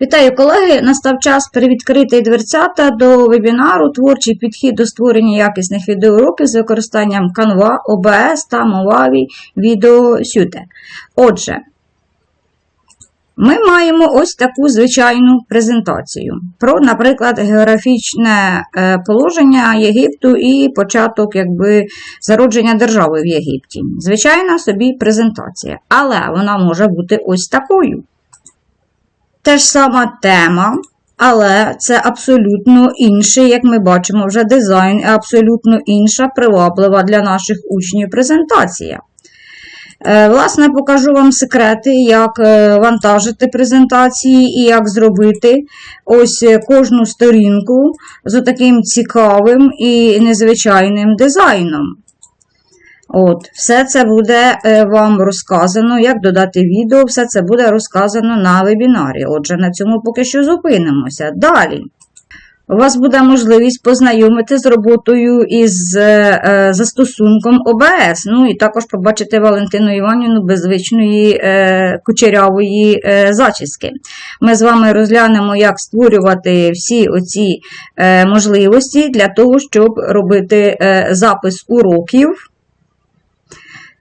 Вітаю, колеги! Настав час перевідкрити дверцята до вебінару Творчий підхід до створення якісних відеоуроків з використанням Canva, OBS та Movavi Video Suite. Отже, ми маємо ось таку звичайну презентацію про, наприклад, географічне е, положення Єгипту і початок якби, зародження держави в Єгипті. Звичайна собі презентація, але вона може бути ось такою. Те ж сама тема, але це абсолютно інший, як ми бачимо, вже дизайн, абсолютно інша приваблива для наших учнів презентація. Е, Власне, покажу вам секрети, як е, вантажити презентації і як зробити ось е, кожну сторінку з таким цікавим і незвичайним дизайном. От, Все це буде е, вам розказано, як додати відео, все це буде розказано на вебінарі. Отже, на цьому поки що зупинимося. Далі. У вас буде можливість познайомити з роботою із е, е, застосунком ОБС. Ну і також побачити Валентину Іванівну без звичної е, кучерявої е, зачіски. Ми з вами розглянемо, як створювати всі оці е, можливості для того, щоб робити е, запис уроків.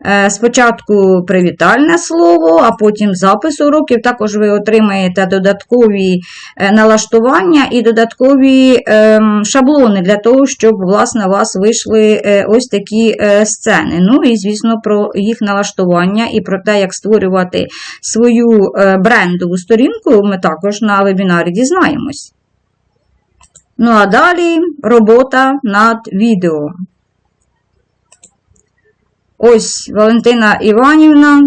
Е, Спочатку привітальне слово, а потім запис уроків. Також ви отримаєте додаткові е, налаштування і додаткові ем, шаблони для того, щоб власне, у вас вийшли е, ось такі сцени. Ну і, звісно, про їх налаштування і про те, як створювати свою брендову сторінку, ми також на вебінарі дізнаємось. Ну а далі робота над відео. Ось Валентина Іванівна е,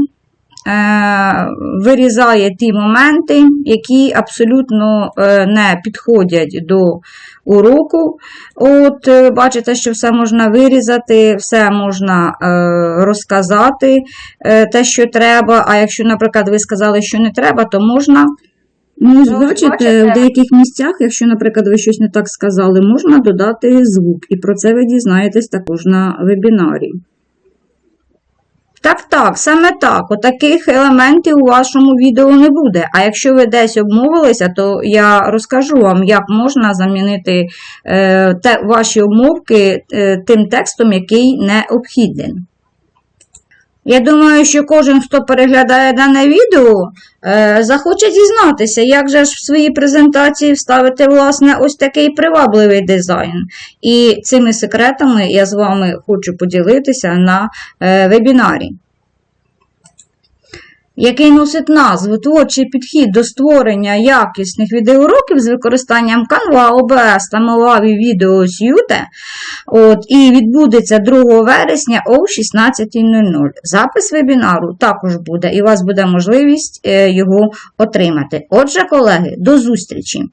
вирізає ті моменти, які абсолютно е, не підходять до уроку. От, е, Бачите, що все можна вирізати, все можна е, розказати, е, те, що треба. А якщо, наприклад, ви сказали, що не треба, то можна. Ну, Ну, бачите, бачите. в деяких місцях, якщо, наприклад, ви щось не так сказали, можна додати звук. І про це ви дізнаєтесь також на вебінарі. Так, так, саме так. Отаких елементів у вашому відео не буде. А якщо ви десь обмовилися, то я розкажу вам, як можна замінити е, те, ваші обмовки е, тим текстом, який необхідний. Я думаю, що кожен, хто переглядає дане відео, е, захоче дізнатися, як же ж в своїй презентації вставити, власне, ось такий привабливий дизайн. І цими секретами я з вами хочу поділитися на е, вебінарі. Який носить назву Творчий підхід до створення якісних відеоуроків з використанням Canva, OBS та Movavi Video Suite. От, і відбудеться 2 вересня о 16.00. Запис вебінару також буде, і у вас буде можливість е, його отримати. Отже, колеги, до зустрічі!